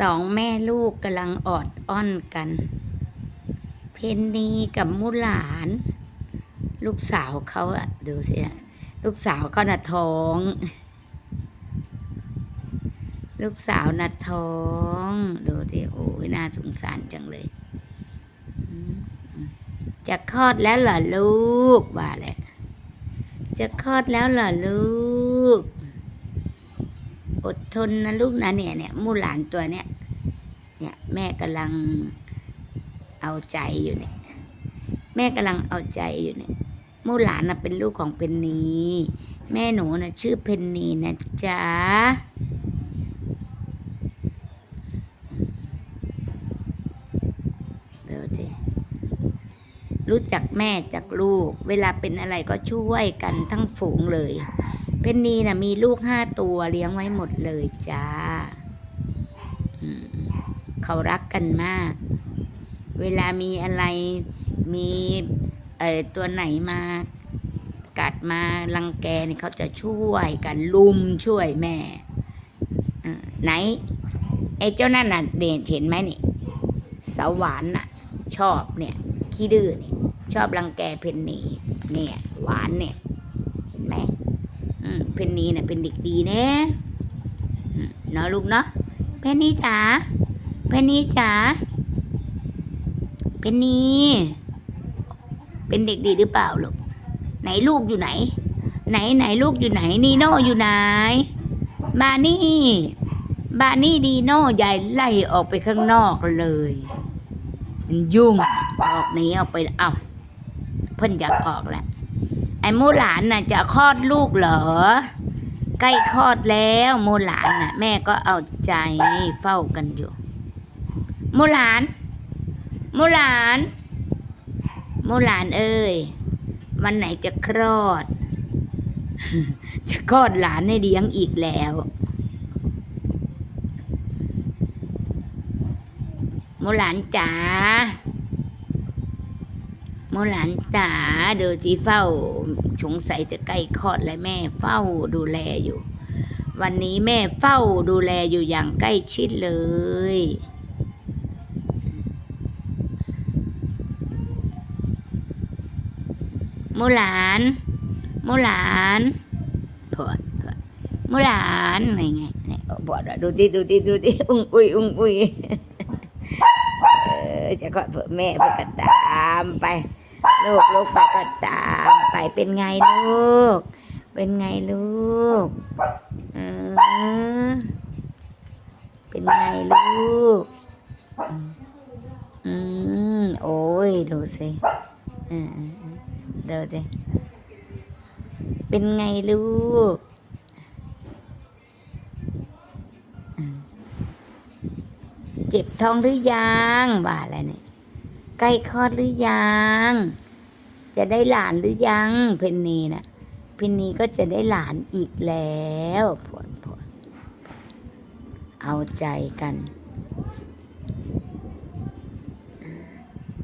สองแม่ลูกกำลังออดอ้อนกัน เพนนีกับมุหลาน ลูกสาวเขาอะดูสิลูกสาวเขาน่ะท้อง ลูกสาวน่ะท้อง ดูดิโอ้ยน่าสงสารจังเลย จะคลอดแล้วเหรอลูกว่าแหละจะคลอดแล้วเหรอลูก อดทนนะลูกนะเนี่ยเนี่ยมูหลานตัวเนี้ยเนี่ยแม่กำลังเอาใจอยู่เนี่ย แม่กำลังเอาใจอยู่เนี่ยมูหลานนะเป็นลูกของเพนนีแม่หนูนะชื่อเพนนีนะจ๊ะเดี๋ยวสิรู้จักแม่จากลูก เวลาเป็นอะไรก็ช่วยกันทั้งฝูงเลย เพนนีน่ะมีลูกห้าตัวเลี้ยงไว้หมดเลยจ้า เขารักกันมาก เวลามีอะไรมีเอ่อตัวไหนมากัดมารังแกนี่เขาจะช่วยกันลุมช่วยแม่อ่าไหน ไอ้เจ้านั่นน่ะเด่นเห็นไหมนี่สวหวานน่ะ ชอบเนี่ยขี้ดื้อนี่ชอบรังแกเพนนีเนี่ย หวานเนี่ย เพนนีเนี่ยเป็นเด็กดีแนะเนาะลูกเนาะเพนนีจ๋าเพนนีจ๋าเพนนีเป็นเด็กดีหรือเปล่าลูกไหนลูกอยู่ไหน ไหนไหนลูกอยู่ไหนนีโน่อยู่ไหนบานี่บานี่ดีโน่ยายไล่ออกไปข้างนอกเลย มันยุ่งออกหนีออกไปเอ้าเพิ่นอยากออกแล้ว โมหลานน่ะจะคลอดลูกเหรอ ใกล้คลอดแล้วโมหลานน่ะ แม่ก็เอาใจเฝ้ากันอยู่ โมหลานโมหลานโมหลานเอ้ยวันไหนจะคลอด จะคลอดหลานให้เลี้ยงอีกแล้วโมหลานจ๋า โมหลานจ๋าเดูที่เฝ้าสงสัยจะใกล้คลอดแล้วแม่เฝ้าดูแลอยู่ วันนี้แม่เฝ้าดูแลอยู่อย่างใกล้ชิดเลย โมหลาน โมหลานเผื่อเผื่อโมหลานไงไงเนี่ยบอกหน่อยดูดิดูดิดูดิอุ้งอุ้ยอุ้งอุ้ยจะก็เผื่อแม่ไปก็ตามไป ลูกลูกไปก็ตามไปเป็นไงลูก เป็นไงลูกเออเป็นไงลูก อืมโอ้ยดูสิเออเออเออดูสิเป็นไงลูกเจ็บท้องหรือยังว่าอะไรเนี่ย ใกล้คลอดหรือยัง จะได้หลานหรือยัง เพนนีนะ่ะเพนนีก็จะได้หลานอีกแล้วผลผลเอาใจกัน